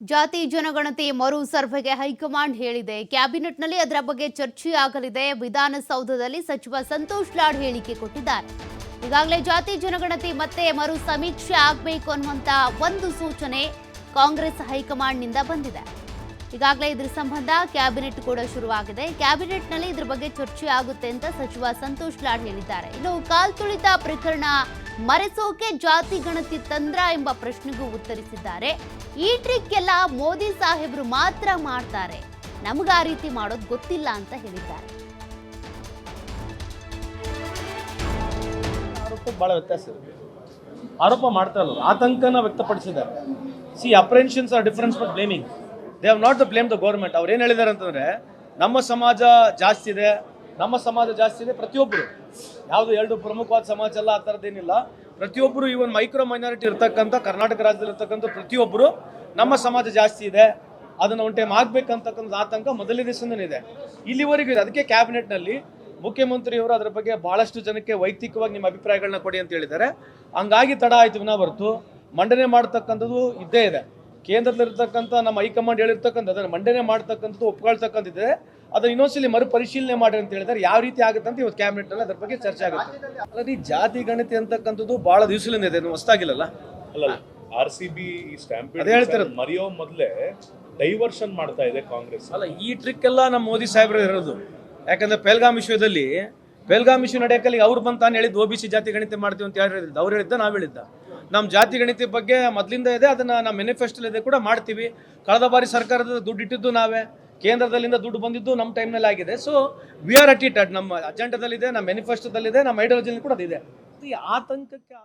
ಜಾತಿ ಜನಗಣತಿ ಮರು ಸರ್ವೆಗೆ ಹೈಕಮಾಂಡ್ ಹೇಳಿದೆ. ಕ್ಯಾಬಿನೆಟ್ನಲ್ಲಿ ಅದರ ಬಗ್ಗೆ ಚರ್ಚೆ ಆಗಲಿದೆ. ವಿಧಾನಸೌಧದಲ್ಲಿ ಸಚಿವ ಸಂತೋಷ್ ಲಾಡ್ ಹೇಳಿಕೆ ಕೊಟ್ಟಿದ್ದಾರೆ. ಈಗಾಗಲೇ ಜಾತಿ ಜನಗಣತಿ ಮತ್ತೆ ಮರು ಸಮೀಕ್ಷೆ ಆಗಬೇಕು ಅನ್ನುವಂತಹ ಒಂದು ಸೂಚನೆ ಕಾಂಗ್ರೆಸ್ ಹೈಕಮಾಂಡ್ನಿಂದ ಬಂದಿದೆ. ಈಗಾಗಲೇ ಇದ್ರ ಸಂಬಂಧ ಕ್ಯಾಬಿನೆಟ್ ಕೂಡ ಶುರುವಾಗಿದೆ. ಕ್ಯಾಬಿನೆಟ್ನಲ್ಲಿ ಇದ್ರ ಬಗ್ಗೆ ಚರ್ಚೆ ಆಗುತ್ತೆ ಅಂತ ಸಚಿವ ಸಂತೋಷ್ ಲಾಡ್ ಹೇಳಿದ್ದಾರೆ. ಇನ್ನು ಕಾಲ್ತುಳಿತ ಪ್ರಕರಣ ಮರೆಸೋಕೆ ಜಾತಿ ಗಣತಿ ತಂದ್ರ ಎಂಬ ಪ್ರಶ್ನೆಗೂ ಉತ್ತರಿಸಿದ್ದಾರೆ. ಈ ಟ್ರಿಕ್ ಎಲ್ಲ ಮೋದಿ ಸಾಹೇಬರು ಮಾತ್ರ ಮಾಡ್ತಾರೆ. ನಮಗ ಆ ರೀತಿ ಮಾಡೋದು ಗೊತ್ತಿಲ್ಲ ಅಂತ ಹೇಳಿದ್ದಾರೆ. ಬಹಳ ವ್ಯತ್ಯಾಸ ಇದೆ. ಆರೋಪ ಮಾಡ್ತಾ ಇಲ್ಲ ಆತಂಕನ ವ್ಯಕ್ತಪಡಿಸಿದ್ದಾರೆ. See apprehensions are differences but blaming they have not the blame the government ಅವ್ರು ಏನು ಹೇಳಿದ್ದಾರೆ ಅಂತಂದ್ರೆ, ನಮ್ಮ ಸಮಾಜ ಜಾಸ್ತಿ ಇದೆ, ನಮ್ಮ ಸಮಾಜ ಜಾಸ್ತಿ ಇದೆ ಪ್ರತಿಯೊಬ್ಬರು ಯಾವುದು ಎರಡು ಪ್ರಮುಖವಾದ ಸಮಾಜ ಅಲ್ಲ, ಆ ಥರದ್ದೇನಿಲ್ಲ ಪ್ರತಿಯೊಬ್ಬರು ಈವನ್ ಮೈಕ್ರೋ ಮೈನಾರಿಟಿ ಇರ್ತಕ್ಕಂಥ, ಕರ್ನಾಟಕ ರಾಜ್ಯದಲ್ಲಿ ಇರ್ತಕ್ಕಂಥ ಪ್ರತಿಯೊಬ್ಬರು ನಮ್ಮ ಸಮಾಜ ಜಾಸ್ತಿ ಇದೆ. ಅದನ್ನು ಒನ್ ಟೈಮ್ ಆಗ್ಬೇಕಂತಕ್ಕಂಥ ಆತಂಕ ಮೊದಲನೇ ದಿವಸದಿಂದ ಇದೆ. ಇಲ್ಲಿವರೆಗೂ ಇದೆ. ಅದಕ್ಕೆ ಕ್ಯಾಬಿನೆಟ್ನಲ್ಲಿ ಮುಖ್ಯಮಂತ್ರಿಯವರು ಅದರ ಬಗ್ಗೆ ಭಾಳಷ್ಟು ಜನಕ್ಕೆ ವೈಯಕ್ತಿಕವಾಗಿ ನಿಮ್ಮ ಅಭಿಪ್ರಾಯಗಳನ್ನ ಕೊಡಿ ಅಂತ ಹೇಳಿದ್ದಾರೆ. ಹಂಗಾಗಿ ತಡ ಆಯ್ತು ವಿನ ಹೊರತು ಮಂಡನೆ ಮಾಡ್ತಕ್ಕಂಥದ್ದು ಇದ್ದೇ ಇದೆ. ಕೇಂದ್ರದಲ್ಲಿರ್ತಕ್ಕಂಥ ನಮ್ಮ ಹೈಕಮಾಂಡ್ ಹೇಳಿರ್ತಕ್ಕಂಥ ಅದನ್ನು ಮಂಡನೆ ಮಾಡ್ತಕ್ಕಂಥದ್ದು ಒಪ್ಕೊಳ್ತಕ್ಕಂಥದ್ದಿದೆ ಅದನ್ನು ಇನ್ನೊಂದ್ಸಲಿ ಮರು ಪರಿಶೀಲನೆ ಮಾಡಿ ಅಂತ ಹೇಳಿದ್ರೆ. ಯಾವ ರೀತಿ ಆಗುತ್ತೆ ಅಂತ ಇವತ್ತು ಕ್ಯಾಬಿನೆಟ್ ಅಲ್ಲಿ ಅದ್ರ ಬಗ್ಗೆ ಚರ್ಚೆ ಆಗುತ್ತೆ. ಅಲ್ಲ ಈ ಜಾತಿ ಗಣತಿ ಅಂತಕ್ಕಂಥದ್ದು ಬಹಳ ದಿವಸಲಿಂದ ಇದೆ ಹೊಸದಾಗಿಲ್ಲಲ್ಲ? ಅಲ್ಲ ಆರ್ ಸಿ ಬಿ ಸ್ಟ್ಯಾಂಪ್ ಅದೇ ಹೇಳ್ತಿರೋದು. ಮರೆಯೋ ಮೊದಲೇ ಡೈವರ್ಷನ್ ಮಾಡ್ತಾ ಇದೆ ಕಾಂಗ್ರೆಸ್. ಅಲ್ಲ ಈ ಟ್ರಿಕ್ ಎಲ್ಲ ನಮ್ಮ ಮೋದಿ ಸಾಹೇಬ್ರು ಇರೋದು. ಯಾಕಂದ್ರೆ ಪೆಲ್ಗಾಮ್ ವಿಷಯದಲ್ಲಿ ಪೆಲ್ಗಾಮ್ ಇಶ್ಯೂ ನಡೆಯಕಲ್ಲಿ ಅವ್ರು ಬಂದು ತಾನು ಹೇಳಿದ್ದು ಒ ಬಿ ಸಿ ಜಾತಿ ಗಣಿತ ಮಾಡ್ತೀವಿ ಅಂತ ಯಾರು ಹೇಳಿದ್ದು? ಅವ್ರು ಹೇಳಿದ್ದ, ನಾವು ಹೇಳಿದ್ದ. ನಮ್ಮ ಜಾತಿ ಗಣಿತ ಬಗ್ಗೆ ಮೊದಲಿಂದ ಇದೆ, ಅದನ್ನು ನಮ್ಮ ಮ್ಯಾನಿಫೆಸ್ಟೋ ಇದೆ ಕೂಡ ಮಾಡ್ತೀವಿ. ಕಳೆದ ಬಾರಿ ಸರ್ಕಾರದ ದುಡ್ಡು ಇಟ್ಟಿದ್ದು ನಾವೇ, ಕೇಂದ್ರದಲ್ಲಿಂದ ದುಡ್ಡು ಬಂದಿದ್ದು ನಮ್ಮ ಟೈಮ್ನಲ್ಲಿ ಆಗಿದೆ. So we are at it ನಮ್ಮ ಅಜೆಂಡಾದಲ್ಲಿದೆ ನಮ್ಮ ಮೆನಿಫೆಸ್ಟೋದಲ್ಲಿದೆ ನಮ್ಮ ಐಡಿಯಾಲಜಿಯಲ್ಲಿ ಕೂಡ ಅದಿದೆ ಈ ಆತಂಕಕ್ಕೆ